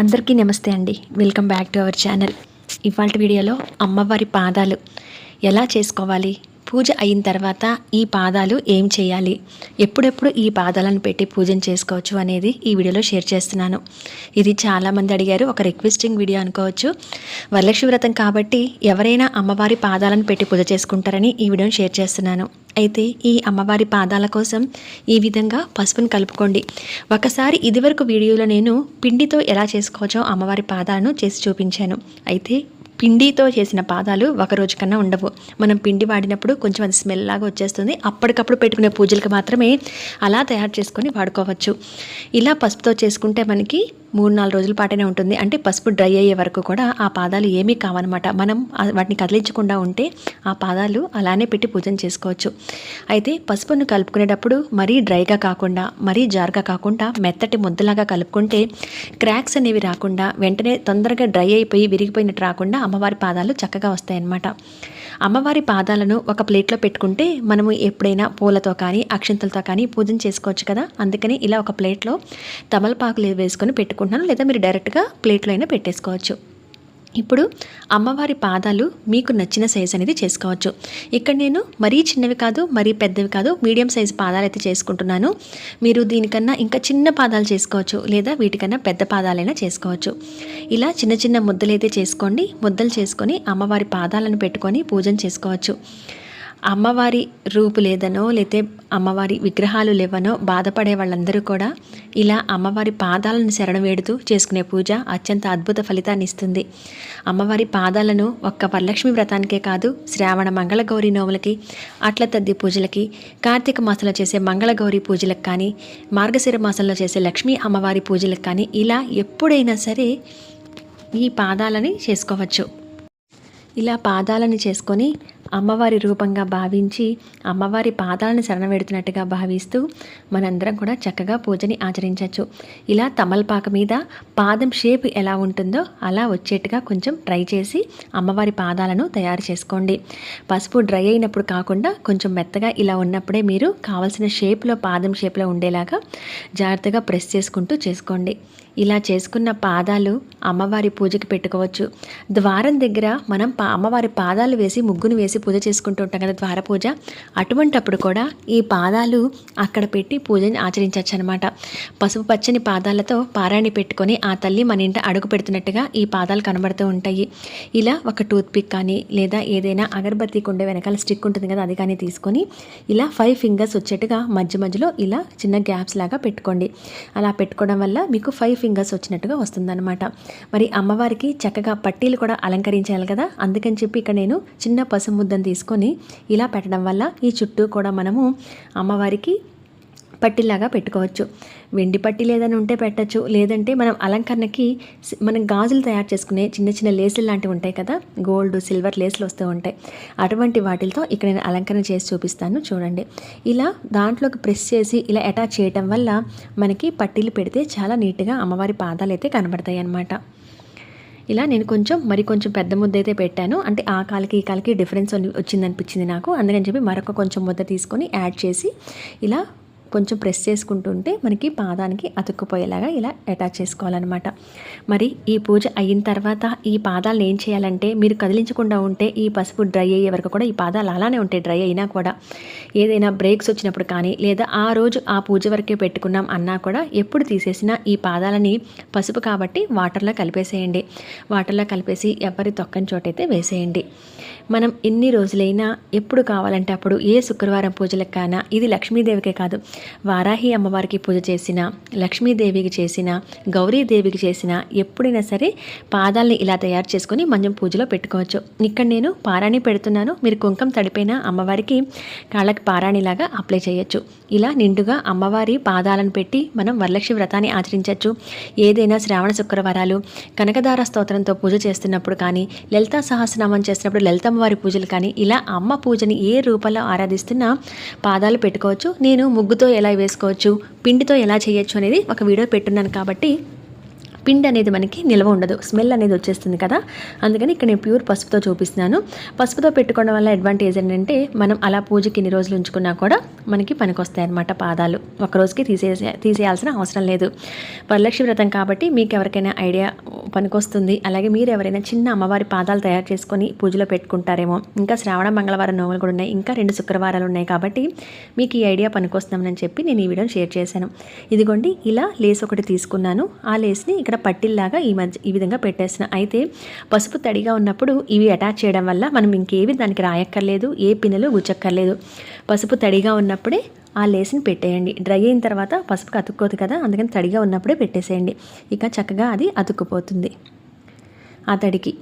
అందరికీ నమస్తే అండి. Welcome back to our channel ఇవాళ వీడియోలో అమ్మవారి పాదాలు ఎలా చేసుకోవాలి? పూజ అయిన తర్వాత ఈ పాదాలు ఏం చేయాలి? ఎప్పుడెప్పుడు ఈ పాదాలను పెట్టి పూజను చేసుకోవచ్చు అనేది ఈ వీడియోలో షేర్ చేస్తున్నాను. ఇది చాలామంది అడిగారు. ఒక రిక్వెస్టింగ్ వీడియో అనుకోవచ్చు. వరలక్ష్మి వ్రతం కాబట్టి ఎవరైనా అమ్మవారి పాదాలను పెట్టి పూజ చేసుకుంటారని ఈ వీడియోని షేర్ చేస్తున్నాను. అయితే ఈ అమ్మవారి పాదాల కోసం ఈ విధంగా పసుపును కలుపుకోండి. ఒకసారి ఇదివరకు వీడియోలో నేను పిండితో ఎలా చేసుకోవచ్చో అమ్మవారి పాదాలను చేసి చూపించాను. అయితే పిండితో చేసిన పాదాలు ఒక రోజు కన్నా ఉండవు. మనం పిండి వాడినప్పుడు కొంచెం అది స్మెల్ లాగా వచ్చేస్తుంది. అప్పటికప్పుడు పెట్టుకునే పూజలకు మాత్రమే అలా తయారు చేసుకొని వాడుకోవచ్చు. ఇలా పసుపుతో చేసుకుంటే మనకి మూడు నాలుగు రోజుల పాటనే ఉంటుంది. అంటే పసుపు డ్రై అయ్యే వరకు కూడా ఆ పాదాలు ఏమీ కావనమాట మనం వాటిని కదిలించకుండా ఉంటే ఆ పాదాలు అలానే పెట్టి పూజన చేసుకోవచ్చు. అయితే పసుపును కలుపుకునేటప్పుడు మరీ డ్రైగా కాకుండా మరీ జార్గా కాకుండా మెత్తటి ముద్దలాగా కలుపుకుంటే క్రాక్స్ అనేవి రాకుండా వెంటనే తొందరగా డ్రై అయిపోయి విరిగిపోయినట్టు రాకుండా అమ్మవారి పాదాలు చక్కగా వస్తాయన్నమాట. అమ్మవారి పాదాలను ఒక ప్లేట్లో పెట్టుకుంటే మనము ఎప్పుడైనా పూలతో కానీ అక్షంతలతో కానీ పూజన చేసుకోవచ్చు కదా? అందుకని ఇలా ఒక ప్లేట్లో తమలపాకులు వేసుకొని పెట్టుకుంటున్నాను. లేదా మీరు డైరెక్ట్గా ప్లేట్లో అయినా పెట్టేసుకోవచ్చు. ఇప్పుడు అమ్మవారి పాదాలు మీకు నచ్చిన సైజ్ అనేది చేసుకోవచ్చు. ఇక్కడ నేను మరీ చిన్నవి కాదు మరీ పెద్దవి కాదు మీడియం సైజ్ పాదాలు అయితే చేసుకుంటున్నాను. మీరు దీనికన్నా ఇంకా చిన్న పాదాలు చేసుకోవచ్చు లేదా వీటికన్నా పెద్ద పాదాలైనా చేసుకోవచ్చు. ఇలా చిన్న చిన్న ముద్దలు అయితే చేసుకోండి. ముద్దలు చేసుకొని అమ్మవారి పాదాలను పెట్టుకొని పూజన చేసుకోవచ్చు. అమ్మవారి రూపు లేదనో లేతే అమ్మవారి విగ్రహాలు లేవనో బాధపడే వాళ్ళందరూ కూడా ఇలా అమ్మవారి పాదాలను శరణ వేడుతూ చేసుకునే పూజ అత్యంత అద్భుత ఫలితాన్ని ఇస్తుంది. అమ్మవారి పాదాలను ఒక్క వరలక్ష్మి వ్రతానికే కాదు శ్రావణ మంగళగౌరి నోములకి అట్ల తద్ది పూజలకి కార్తీక మాసంలో చేసే మంగళగౌరి పూజలకు కానీ మార్గశిర మాసంలో చేసే లక్ష్మీ అమ్మవారి పూజలకు కానీ ఇలా ఎప్పుడైనా సరే ఈ పాదాలని చేసుకోవచ్చు. ఇలా పాదాలను చేసుకొని అమ్మవారి రూపంగా భావించి అమ్మవారి పాదాలను శరణవేడుతున్నట్టుగా భావిస్తూ మనందరం కూడా చక్కగా పూజని ఆచరించవచ్చు. ఇలా తమలపాక మీద పాదం షేప్ ఎలా ఉంటుందో అలా వచ్చేట్టుగా కొంచెం ట్రై చేసి అమ్మవారి పాదాలను తయారు చేసుకోండి. పసుపు డ్రై అయినప్పుడు కాకుండా కొంచెం మెత్తగా ఇలా ఉన్నప్పుడే మీరు కావలసిన షేప్లో పాదం షేప్లో ఉండేలాగా జాగ్రత్తగా ప్రెస్ చేసుకుంటూ చేసుకోండి. ఇలా చేసుకున్న పాదాలు అమ్మవారి పూజకి పెట్టుకోవచ్చు. ద్వారం దగ్గర మనం పా అమ్మవారి పాదాలు వేసి ముగ్గును వేసి పూజ చేసుకుంటూ ఉంటాం కదా ద్వార పూజ. అటువంటప్పుడు కూడా ఈ పాదాలు అక్కడ పెట్టి పూజని ఆచరించవచ్చు అనమాట పసుపు పచ్చని పాదాలతో పారాణి పెట్టుకొని ఆ తల్లి మన ఇంట అడుగు పెడుతున్నట్టుగా ఈ పాదాలు కనబడుతూ ఉంటాయి. ఇలా ఒక టూత్పిక్ కానీ లేదా ఏదైనా అగరబత్తి కుండే వెనకాల స్టిక్ ఉంటుంది కదా అది కానీ తీసుకొని ఇలా ఫైవ్ ఫింగర్స్ వచ్చేట్టుగా మధ్య మధ్యలో ఇలా చిన్న గ్యాప్స్ లాగా పెట్టుకోండి. అలా పెట్టుకోవడం వల్ల మీకు ఫైవ్ ఫింగర్స్ వచ్చినట్టుగా వస్తుందన్నమాట. మరి అమ్మవారికి చక్కగా పట్టీలు కూడా అలంకరించాలి కదా. అందుకని చెప్పి ఇక్కడ నేను చిన్న పసుపు ముద్దను తీసుకొని ఇలా పెట్టడం వల్ల ఈ చుట్టూ కూడా మనము అమ్మవారికి పట్టిలాగా పెట్టుకోవచ్చు. వెండి పట్టి లేదని ఉంటే పెట్టచ్చు. లేదంటే మనం అలంకరణకి మనం గాజులు తయారు చేసుకునే చిన్న చిన్న లేసులు లాంటివి ఉంటాయి కదా? గోల్డ్ సిల్వర్ లేసులు వస్తూ ఉంటాయి. అటువంటి వాటితో ఇక్కడ నేను అలంకరణ చేసి చూపిస్తాను. చూడండి. ఇలా దాంట్లోకి ప్రెస్ చేసి ఇలా అటాచ్ చేయటం వల్ల మనకి పట్టీలు పెడితే చాలా నీట్గా అమ్మవారి పాదాలు అయితే కనబడతాయి అన్నమాట ఇలా నేను కొంచెం మరి కొంచెం పెద్ద ముద్ద అయితే పెట్టాను. అంటే ఆ కాలకి ఈ కాలకి డిఫరెన్స్ వచ్చింది అనిపించింది నాకు. అందుకని చెప్పి మరొక కొంచెం ముద్ద తీసుకొని యాడ్ చేసి ఇలా కొంచెం ప్రెస్ చేసుకుంటుంటే మనకి పాదానికి అతుక్కుపోయేలాగా ఇలా అటాచ్ చేసుకోవాలన్నమాట. మరి ఈ పూజ అయిన తర్వాత ఈ పాదాలను ఏం చేయాలంటే మీరు కదిలించకుండా ఉంటే ఈ పసుపు డ్రై అయ్యే వరకు కూడా ఈ పాదాలు అలానే ఉంటాయి డ్రై అయినా కూడా ఏదైనా బ్రేక్స్ వచ్చినప్పుడు కానీ లేదా ఆ రోజు ఆ పూజ వరకే పెట్టుకున్నాం అన్నా కూడా ఎప్పుడు తీసేసినా ఈ పాదాలని పసుపు కాబట్టి వాటర్లో కలిపేసేయండి. వాటర్లో కలిపేసి ఎవరి తొక్కని చోటైతే వేసేయండి. మనం ఎన్ని రోజులైనా ఎప్పుడు కావాలంటే అప్పుడు ఏ శుక్రవారం పూజలకు కానా ఇది లక్ష్మీదేవికే కాదు. వారాహి అమ్మవారికి పూజ చేసిన లక్ష్మీదేవికి చేసిన గౌరీదేవికి చేసిన ఎప్పుడైనా సరే పాదాలని ఇలా తయారు చేసుకొని మంచం పూజలో పెట్టుకోవచ్చు. ఇక్కడ నేను పారాణి పెడుతున్నాను. మీరు కుంకం తడిపోయిన అమ్మవారికి కాళ్ళకి పారాణిలాగా అప్లై చేయొచ్చు. ఇలా నిండుగా అమ్మవారి పాదాలను పెట్టి మనం వరలక్ష్మి వ్రతాన్ని ఆచరించవచ్చు ఏదైనా శ్రావణ శుక్రవారాలు కనకదార స్తోత్రంతో పూజ చేస్తున్నప్పుడు కానీ లలితా సహస్రనామం చేస్తున్నప్పుడు లలితమ్మవారి పూజలు కానీ ఇలా అమ్మ పూజని ఏ రూపంలో ఆరాధిస్తున్నా పాదాలు పెట్టుకోవచ్చు. నేను ముగ్గుతో ఎలా వేసుకోవచ్చు పిండితో ఎలా చేయొచ్చు అనేది ఒక వీడియో పెట్టున్నాను కాబట్టి పిండి అనేది మనకి నిల్వ ఉండదు స్మెల్ అనేది వచ్చేస్తుంది కదా. అందుకని ఇక్కడ నేను ప్యూర్ పసుపుతో చూపిస్తున్నాను. పసుపుతో పెట్టుకోవడం వల్ల అడ్వాంటేజ్ ఏంటంటే మనం అలా పూజకి ఇన్ని రోజులు ఉంచుకున్నా కూడా మనకి పనికొస్తాయి అన్నమాట పాదాలు. ఒక రోజుకి తీసేసే తీసేయాల్సిన అవసరం లేదు. వరలక్ష్మి వ్రతం కాబట్టి మీకు ఎవరికైనా ఐడియా పనికొస్తుంది. అలాగే మీరు ఎవరైనా చిన్న అమ్మవారి పాదాలు తయారు చేసుకొని పూజలో పెట్టుకుంటారేమో. ఇంకా శ్రావణ మంగళవారం నోములు కూడా ఉన్నాయి. ఇంకా రెండు శుక్రవారాలు ఉన్నాయి కాబట్టి మీకు ఈ ఐడియా పనికొస్తామని చెప్పి నేను ఈ వీడియోని షేర్ చేశాను. ఇదిగోండి ఇలా లేస్ ఒకటి తీసుకున్నాను. ఆ లేస్ని ఇక్కడ పట్టిల్లాగా ఈ మధ్య ఈ విధంగా పెట్టేసిన అయితే పసుపు తడిగా ఉన్నప్పుడు ఇవి అటాచ్ చేయడం వల్ల మనం ఇంకేవి దానికి రాయక్కర్లేదు ఏ పిన్నులు గుచ్చక్కర్లేదు. పసుపు తడిగా ఉన్నప్పుడే ఆ లేస్ని పెట్టేయండి. డ్రై అయిన తర్వాత పసుపుకి అతుక్కోదు కదా అందుకని తడిగా ఉన్నప్పుడే పెట్టేసేయండి. ఇక చక్కగా అది అతుక్కుపోతుంది. ఆ తడికి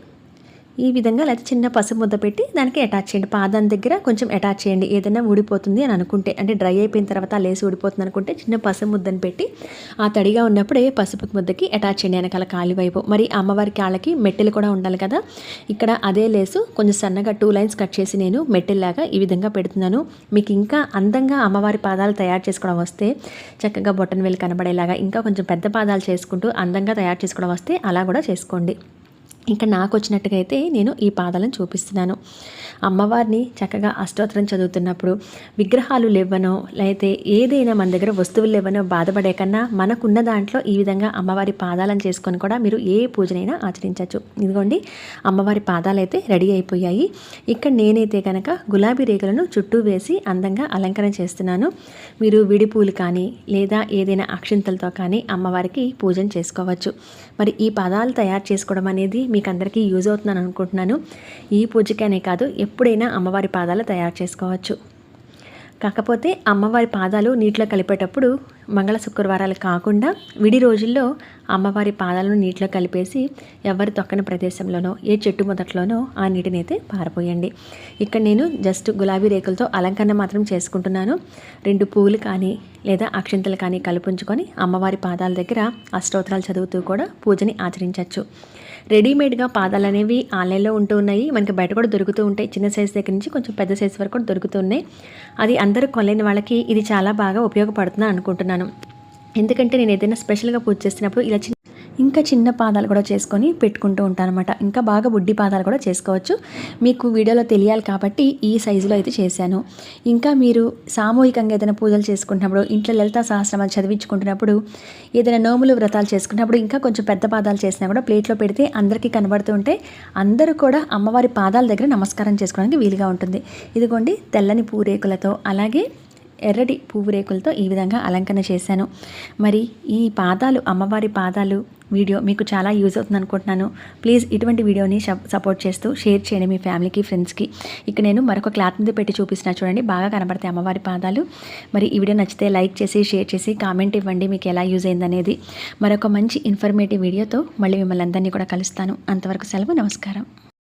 ఈ విధంగా లేకపోతే చిన్న పసుపు ముద్ద పెట్టి దానికి అటాచ్ చేయండి. పాదం దగ్గర కొంచెం అటాచ్ చేయండి. ఏదైనా ఊడిపోతుంది అని అనుకుంటే అంటే డ్రై అయిపోయిన తర్వాత ఆ లేసి ఊడిపోతుంది అనుకుంటే చిన్న పసుపు ముద్దను పెట్టి ఆ తడిగా ఉన్నప్పుడే పసుపు ముద్దకి అటాచ్ చేయండి. వెనకాల కాలి వైపు. మరి అమ్మవారి కాళ్ళకి మెట్టెలు కూడా ఉండాలి కదా. ఇక్కడ అదే లేసు కొంచెం సన్నగా టూ లైన్స్ కట్ చేసి నేను మెట్టెల్లాగా ఈ విధంగా పెడుతున్నాను. మీకు ఇంకా అందంగా అమ్మవారి పాదాలు తయారు చేసుకోవడం వస్తే చక్కగా బొట్టన్ వేలు కనబడేలాగా ఇంకా కొంచెం పెద్ద పాదాలు చేసుకుంటూ అందంగా తయారు చేసుకోవడం వస్తే అలా కూడా చేసుకోండి. ఇంకా నాకు వచ్చినట్టుగా అయితే నేను ఈ పాదాలను చూపిస్తున్నాను. అమ్మవారిని చక్కగా అష్టోత్తరం చదువుతున్నప్పుడు విగ్రహాలు లేవనో లేకపోతే ఏదైనా మన దగ్గర వస్తువులు లేవనో బాధపడే కన్నా మనకున్న దాంట్లో ఈ విధంగా అమ్మవారి పాదాలను చేసుకొని కూడా మీరు ఏ పూజనైనా ఆచరించవచ్చు ఇదిగోండి అమ్మవారి పాదాలు అయితే రెడీ అయిపోయాయి. ఇక్కడ నేనైతే కనుక గులాబీ రేకులను చుట్టూ వేసి అందంగా అలంకరణ చేస్తున్నాను. మీరు విడిపూలు కానీ లేదా ఏదైనా అక్షింతలతో కానీ అమ్మవారికి పూజను చేసుకోవచ్చు. మరి ఈ పాదాలు తయారు చేసుకోవడం అనేది మీకు అందరికీ యూజ్ అవుతుందని అనుకుంటున్నాను. ఈ పూజకనే కాదు ఎప్పుడైనా అమ్మవారి పాదాలు తయారు చేసుకోవచ్చు. కాకపోతే అమ్మవారి పాదాలు నీటిలో కలిపేటప్పుడు మంగళ శుక్రవారాలు కాకుండా విడి రోజుల్లో అమ్మవారి పాదాలను నీటిలో కలిపేసి ఎవరి తొక్కని ప్రదేశంలోనో ఏ చెట్టు మొదట్లోనో ఆ నీటిని అయితే పారపోయండి. ఇక్కడ నేను జస్ట్ గులాబీ రేకులతో అలంకరణ మాత్రం చేసుకుంటున్నాను. రెండు పువ్వులు కానీ లేదా అక్షింతలు కానీ కలుపుంచుకొని అమ్మవారి పాదాల దగ్గర అష్టోత్తరాలు చదువుతూ కూడా పూజని ఆచరించవచ్చు. రెడీమేడ్గా పాదాలు అనేవి ఆన్లైన్లో ఉంటూ ఉన్నాయి. మనకి బయట కూడా దొరుకుతూ ఉంటాయి. చిన్న సైజ్ దగ్గర నుంచి కొంచెం పెద్ద సైజ్ వరకు కూడా దొరుకుతున్నాయి అది అందరూ కొనలేని వాళ్ళకి ఇది చాలా బాగా ఉపయోగపడుతుందని అనుకుంటున్నాను. ఎందుకంటే నేను ఏదైనా స్పెషల్గా పూజ చేసినప్పుడు ఇలా చిన్న ఇంకా చిన్న పాదాలు కూడా చేసుకొని పెట్టుకుంటూ ఉంటాను అనమాట ఇంకా బాగా బుడ్డి పాదాలు కూడా చేసుకోవచ్చు. మీకు వీడియోలో తెలియాలి కాబట్టి ఈ సైజులో అయితే చేశాను. ఇంకా మీరు సామూహికంగా ఏదైనా పూజలు చేసుకుంటున్నప్పుడు ఇంట్లో లలిత సహస్రమాలు చదివించుకుంటున్నప్పుడు ఏదైనా నోములు వ్రతాలు చేసుకున్నప్పుడు ఇంకా కొంచెం పెద్ద పాదాలు చేసినా కూడా ప్లేట్లో పెడితే అందరికీ కనబడుతుంటే అందరూ కూడా అమ్మవారి పాదాల దగ్గర నమస్కారం చేసుకోవడానికి వీలుగా ఉంటుంది. ఇదిగోండి తెల్లని పూరేకులతో అలాగే ఎర్రటి పువ్వు రేకులతో ఈ విధంగా అలంకరణ చేశాను. మరి ఈ పాదాలు అమ్మవారి పాదాలు వీడియో మీకు చాలా యూజ్ అవుతుంది అనుకుంటున్నాను. ప్లీజ్ ఇటువంటి వీడియోని సపోర్ట్ చేస్తూ షేర్ చేయండి మీ ఫ్యామిలీకి ఫ్రెండ్స్కి. ఇక నేను మరొక క్లాత్ మీద పెట్టి చూపిస్తున్నా చూడండి బాగా కనబడతాయి అమ్మవారి పాదాలు. మరి ఈ వీడియో నచ్చితే లైక్ చేసి షేర్ చేసి కామెంట్ ఇవ్వండి మీకు ఎలా యూజ్ అయిందనేది మరొక మంచి ఇన్ఫర్మేటివ్ వీడియోతో మళ్ళీ మిమ్మల్ని అందరినీ కూడా కలుస్తాను. అంతవరకు సెలవు నమస్కారం.